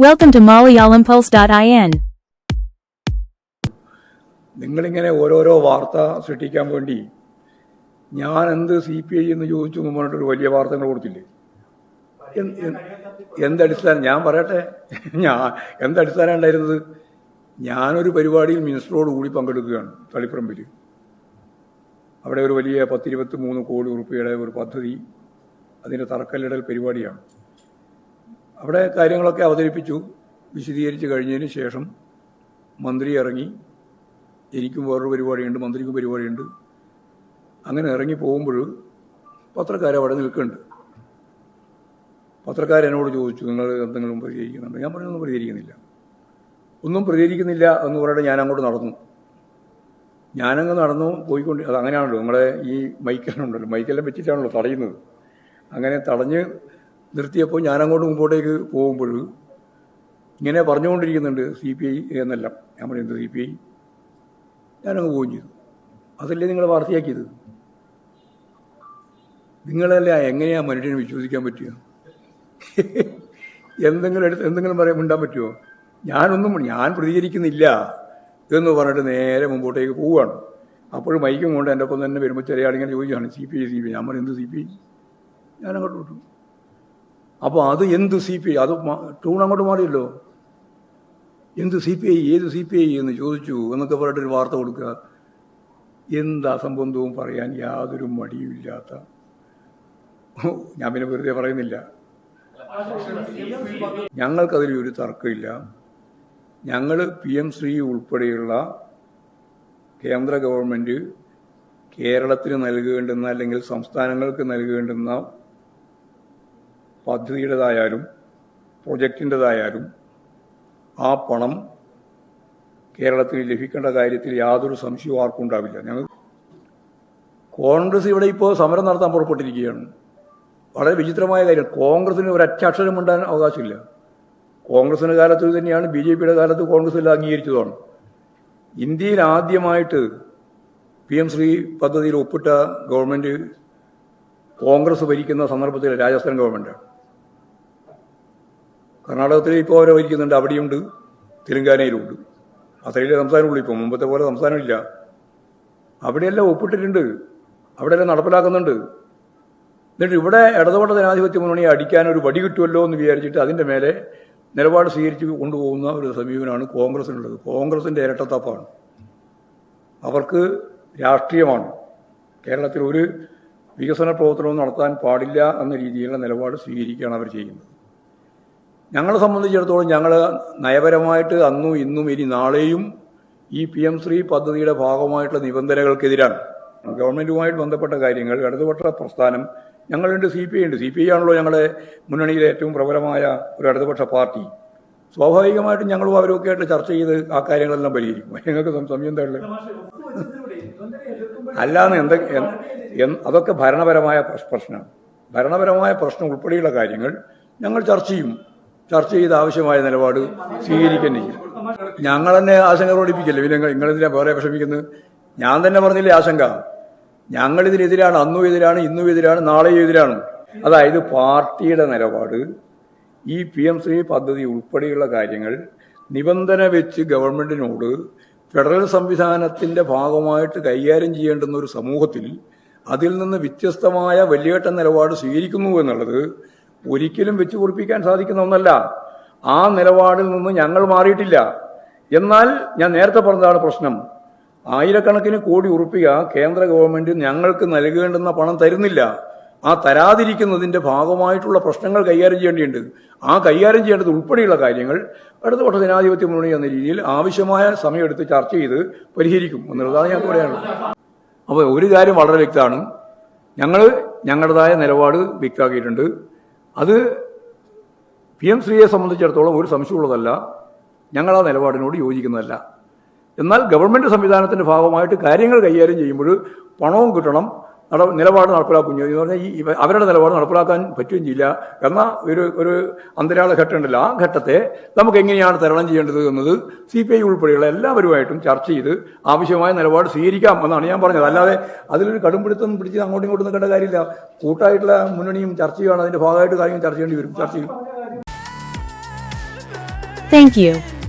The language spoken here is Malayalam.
Welcome to MalayalamPulse.in. നിങ്ങളിങ്ങനെ ഓരോരോ വാർത്ത സൃഷ്ടിക്കാൻ വേണ്ടി ഞാൻ എന്ത് സി പി ഐ എന്ന് ചോദിച്ചു പറഞ്ഞിട്ടൊരു വലിയ വാർത്തകൾ കൊടുത്തില്ലേ? എന്ത്- എന്ത്- എന്തടിസ്ഥാനം ഞാൻ പറയട്ടെ. ഞാൻ എന്തടിസ്ഥാനം ഉണ്ടായിരുന്നത്? ഞാനൊരു പരിപാടിയിൽ മിനിസ്റ്ററോട് കൂടി പങ്കെടുക്കുകയാണ് തളിപ്പറമ്പിൽ. അവിടെ ഒരു വലിയ പത്തിരുപത്തി മൂന്ന് കോടി റുപ്യയുടെ ഒരു പദ്ധതി അതിന്റെ തറക്കല്ലിടൽ പരിപാടിയാണ്. അവിടെ കാര്യങ്ങളൊക്കെ അവതരിപ്പിച്ചു. വിശദീകരിച്ച് കഴിഞ്ഞതിന് ശേഷം മന്ത്രി ഇറങ്ങി. എനിക്കും വേറൊരു പരിപാടിയുണ്ട് മന്ത്രിക്കും പരിപാടിയുണ്ട്. അങ്ങനെ ഇറങ്ങി പോകുമ്പോൾ പത്രക്കാർ അവിടെ നിൽക്കുന്നുണ്ട്. പത്രക്കാരെന്നോട് ചോദിച്ചു നിങ്ങൾ എന്തെങ്കിലും പ്രതികരിക്കുന്നുണ്ട് ഞാൻ പറഞ്ഞു ഒന്നും പ്രതികരിക്കുന്നില്ല ഒന്നും പ്രതികരിക്കുന്നില്ല എന്ന് പറഞ്ഞിട്ട് ഞാൻ അങ്ങോട്ട് നടന്നു. ഞാനങ്ങ് നടന്നു പോയിക്കൊണ്ട് അത് അങ്ങനെയാണല്ലോ നിങ്ങളെ ഈ മൈക്കെല്ലാം ഉണ്ടല്ലോ മൈക്കെല്ലാം വെച്ചിട്ടാണല്ലോ തടയുന്നത്. അങ്ങനെ തടഞ്ഞ് നിർത്തിയപ്പോൾ ഞാനങ്ങോട്ട് മുമ്പോട്ടേക്ക് പോകുമ്പോൾ ഇങ്ങനെ പറഞ്ഞുകൊണ്ടിരിക്കുന്നുണ്ട് സി പി ഐ എന്നെല്ലാം. ഞാൻ പറയുന്നത് സി പി ഐ? ഞാനങ്ങ് പോവുകയും ചെയ്തു. അതല്ലേ നിങ്ങൾ വാർത്തയാക്കിയത്? നിങ്ങളല്ല എങ്ങനെയാ മനുഷ്യനെ വിശ്വസിക്കാൻ പറ്റുക എന്തെങ്കിലും എടുത്ത് എന്തെങ്കിലും പറയാൻ മിണ്ടാൻ പറ്റുമോ ഞാനൊന്നും ഞാൻ പ്രതികരിക്കുന്നില്ല എന്ന് പറഞ്ഞിട്ട് നേരെ മുമ്പോട്ടേക്ക് പോവുകയാണ്. അപ്പോൾ മൈക്കും കൊണ്ട് എന്റെ ഒപ്പം തന്നെ വരുമ്പോൾ ചെറിയ ആളിങ്ങനെ ചോദിക്കുകയാണ് C P I C P I? ഞാൻ പറഞ്ഞു എന്ത് സി പി ഐ? ഞാൻ അങ്ങോട്ട് വിട്ടു. അപ്പോൾ അത് എന്ത് സി പി ഐ? അത് ടൂൺ അങ്ങോട്ട് മാറിയല്ലോ. എന്ത് സി പി ഐ ഏത് സി പി ഐ എന്ന് ചോദിച്ചു എന്നൊക്കെ പറഞ്ഞിട്ടൊരു വാർത്ത കൊടുക്കുക. എന്ത് അസംബന്ധവും പറയാൻ യാതൊരു മടിയുമില്ലാത്ത. ഞാൻ പിന്നെ വെറുതെ പറയുന്നില്ല. ഞങ്ങൾക്കതിൽ ഒരു തർക്കമില്ല. ഞങ്ങൾ പി എം ശ്രീ ഉൾപ്പെടെയുള്ള കേന്ദ്ര ഗവൺമെന്റ് കേരളത്തിന് നൽകേണ്ടുന്ന അല്ലെങ്കിൽ സംസ്ഥാനങ്ങൾക്ക് നൽകേണ്ടുന്ന പദ്ധതിയുടേതായാലും പ്രൊജക്റ്റിന്റെതായാലും ആ പണം കേരളത്തിൽ ലഭിക്കേണ്ട കാര്യത്തിൽ യാതൊരു സംശയവും ആർക്കും ഉണ്ടാവില്ല. ഞങ്ങൾ കോൺഗ്രസ് ഇവിടെ ഇപ്പോൾ സമരം നടത്താൻ പുറപ്പെട്ടിരിക്കുകയാണ്. വളരെ വിചിത്രമായ കാര്യം. കോൺഗ്രസിന് ഒരു അറ്റാക്ഷരം ഉണ്ടാൻ അവകാശമില്ല. കോൺഗ്രസിന്റെ കാലത്ത് തന്നെയാണ്. ബി ജെ പിയുടെ കാലത്ത് കോൺഗ്രസ് എല്ലാം അംഗീകരിച്ചതാണ്. ഇന്ത്യയിൽ ആദ്യമായിട്ട് പി എം ശ്രീ പദ്ധതിയിൽ ഒപ്പിട്ട ഗവൺമെന്റ് കോൺഗ്രസ് ഭരിക്കുന്ന സന്ദർഭത്തിൽ രാജസ്ഥാൻ ഗവൺമെന്റാണ്. കർണാടകത്തിൽ ഇപ്പോൾ അവരെ ഭരിക്കുന്നുണ്ട് അവിടെയുണ്ട്. തെലങ്കാനയിലുണ്ട്. അത്രയിലെ സംസ്ഥാനമുള്ളൂ. ഇപ്പോൾ മുമ്പത്തെ പോലെ സംസ്ഥാനമില്ല. അവിടെയെല്ലാം ഒപ്പിട്ടിട്ടുണ്ട്. അവിടെയെല്ലാം നടപ്പിലാക്കുന്നുണ്ട്. എന്നിട്ട് ഇവിടെ ഇടതുപെട്ട ജനാധിപത്യ മുന്നണിയെ അടിക്കാൻ ഒരു വടി കിട്ടുമല്ലോ എന്ന് വിചാരിച്ചിട്ട് അതിന്റെ മേലെ നിലപാട് സ്വീകരിച്ച് കൊണ്ടുപോകുന്ന ഒരു സമീപനമാണ് കോൺഗ്രസിനുള്ളത്. കോൺഗ്രസിന്റെ ഇരട്ടത്താപ്പാണ്. അവർക്ക് രാഷ്ട്രീയമാണ്. കേരളത്തിൽ ഒരു വികസന പ്രവർത്തനവും നടത്താൻ പാടില്ല എന്ന രീതിയിലുള്ള നിലപാട് സ്വീകരിക്കുകയാണ് അവർ ചെയ്യുന്നത്. ഞങ്ങളെ സംബന്ധിച്ചിടത്തോളം ഞങ്ങൾ നയപരമായിട്ട് അന്നും ഇന്നും ഇനി നാളെയും ഈ പി എം ശ്രീ പദ്ധതിയുടെ ഭാഗമായിട്ടുള്ള നിബന്ധനകൾക്കെതിരാണ്. ഗവൺമെന്റുമായിട്ട് ബന്ധപ്പെട്ട കാര്യങ്ങൾ ഇടതുപക്ഷ പ്രസ്ഥാനം ഞങ്ങളുണ്ട് സി പി ഐ ഉണ്ട്. സി പി ഐ ആണല്ലോ ഞങ്ങളുടെ മുന്നണിയിലെ ഏറ്റവും പ്രബലമായ ഒരു ഇടതുപക്ഷ പാർട്ടി. സ്വാഭാവികമായിട്ടും ഞങ്ങളും അവരൊക്കെ ആയിട്ട് ചർച്ച ചെയ്ത് ആ കാര്യങ്ങളെല്ലാം പരിഹരിക്കും. ഞങ്ങൾക്ക് സംശയം എന്താ അല്ലാന്ന് എന്ത് എന്ത്- എന്ത്- അതൊക്കെ ഭരണപരമായ പ്രശ്നമാണ്. ഭരണപരമായ പ്രശ്നം ഉൾപ്പെടെയുള്ള കാര്യങ്ങൾ ഞങ്ങൾ ചർച്ച ചെയ്യും. ചർച്ച ചെയ്ത് ആവശ്യമായ നിലപാട് സ്വീകരിക്കാൻ ചെയ്യും ഞങ്ങൾ തന്നെ ആശങ്ക പ്രകടിപ്പിക്കല്ലേ പിന്നെ നിങ്ങളെന്തിനാ വേറെ വിഷമിക്കുന്നത്? ഞാൻ തന്നെ പറഞ്ഞില്ലേ ആശങ്ക. ഞങ്ങളിതിനെതിരാണ് അന്നും എതിരാണ് ഇന്നും എതിരാണ് നാളെയും എതിരാണ്. അതായത് പാർട്ടിയുടെ നിലപാട് ഈ പി എം ശ്രീ പദ്ധതി ഉൾപ്പെടെയുള്ള കാര്യങ്ങൾ നിബന്ധന വെച്ച് ഗവൺമെന്റിനോട് ഫെഡറൽ സംവിധാനത്തിന്റെ ഭാഗമായിട്ട് കൈകാര്യം ചെയ്യേണ്ടുന്ന ഒരു സമൂഹത്തിൽ അതിൽ നിന്ന് വ്യത്യസ്തമായ വലിയേട്ട നിലപാട് സ്വീകരിക്കുന്നു എന്നുള്ളത് ഒരിക്കലും വെച്ചു കുറിപ്പിക്കാൻ സാധിക്കുന്ന ഒന്നല്ല. ആ നിലപാടിൽ നിന്ന് ഞങ്ങൾ മാറിയിട്ടില്ല. എന്നാൽ ഞാൻ നേരത്തെ പറഞ്ഞതാണ് പ്രശ്നം. ആയിരക്കണക്കിന് കോടി ഉറുപ്പിക കേന്ദ്ര ഗവൺമെന്റ് ഞങ്ങൾക്ക് നൽകേണ്ടുന്ന പണം തരുന്നില്ല. ആ തരാതിരിക്കുന്നതിന്റെ ഭാഗമായിട്ടുള്ള പ്രശ്നങ്ങൾ കൈകാര്യം ചെയ്യേണ്ടിയുണ്ട്. ആ കൈകാര്യം ചെയ്യേണ്ടത് ഉൾപ്പെടെയുള്ള കാര്യങ്ങൾ ഇടതുപക്ഷ ജനാധിപത്യ മുന്നണി എന്ന രീതിയിൽ ആവശ്യമായ സമയമെടുത്ത് ചർച്ച ചെയ്ത് പരിഹരിക്കും എന്നുള്ളതാണ് ഞാൻ പറയാനുള്ളത്. അപ്പോൾ ഒരു കാര്യം വളരെ വ്യക്തമാണ്. ഞങ്ങൾ ഞങ്ങളുടേതായ നിലപാട് വ്യക്തമാക്കിയിട്ടുണ്ട്. അത് പി എം ശ്രീയെ സംബന്ധിച്ചിടത്തോളം ഒരു സംശയമുള്ളതല്ല. ഞങ്ങൾ ആ നിലപാടിനോട് യോജിക്കുന്നതല്ല. എന്നാൽ ഗവൺമെന്റ് സംവിധാനത്തിന്റെ ഭാഗമായിട്ട് കാര്യങ്ങൾ കൈകാര്യം ചെയ്യുമ്പോൾ പണവും കിട്ടണം. നട നിലപാട് നടപ്പിലാക്കുകയും എന്ന് പറഞ്ഞാൽ ഈ അവരുടെ നിലപാട് നടപ്പിലാക്കാൻ പറ്റുകയും ചെയ്യില്ല എന്ന ഒരു ഒരു അന്തരാള ഘട്ടം ഉണ്ടല്ലോ. ആ ഘട്ടത്തെ നമുക്ക് എങ്ങനെയാണ് തരണം ചെയ്യേണ്ടത് എന്നത് സി പി ഐ ഉൾപ്പെടെയുള്ള എല്ലാവരുമായിട്ടും ചർച്ച ചെയ്ത് ആവശ്യമായ നിലപാട് സ്വീകരിക്കാം എന്നാണ് ഞാൻ പറഞ്ഞത്. അല്ലാതെ അതിലൊരു കടുംപിടുത്തം പിടിച്ച് അങ്ങോട്ടും ഇങ്ങോട്ടും നിൽക്കേണ്ട കാര്യമില്ല. കൂട്ടായിട്ടുള്ള മുന്നണിയും ചർച്ച ചെയ്യുകയാണ് അതിന്റെ ഭാഗമായിട്ട് കാര്യങ്ങൾ ചർച്ച ചെയ്യേണ്ടി വരും. ചർച്ച ചെയ്യും. Thank.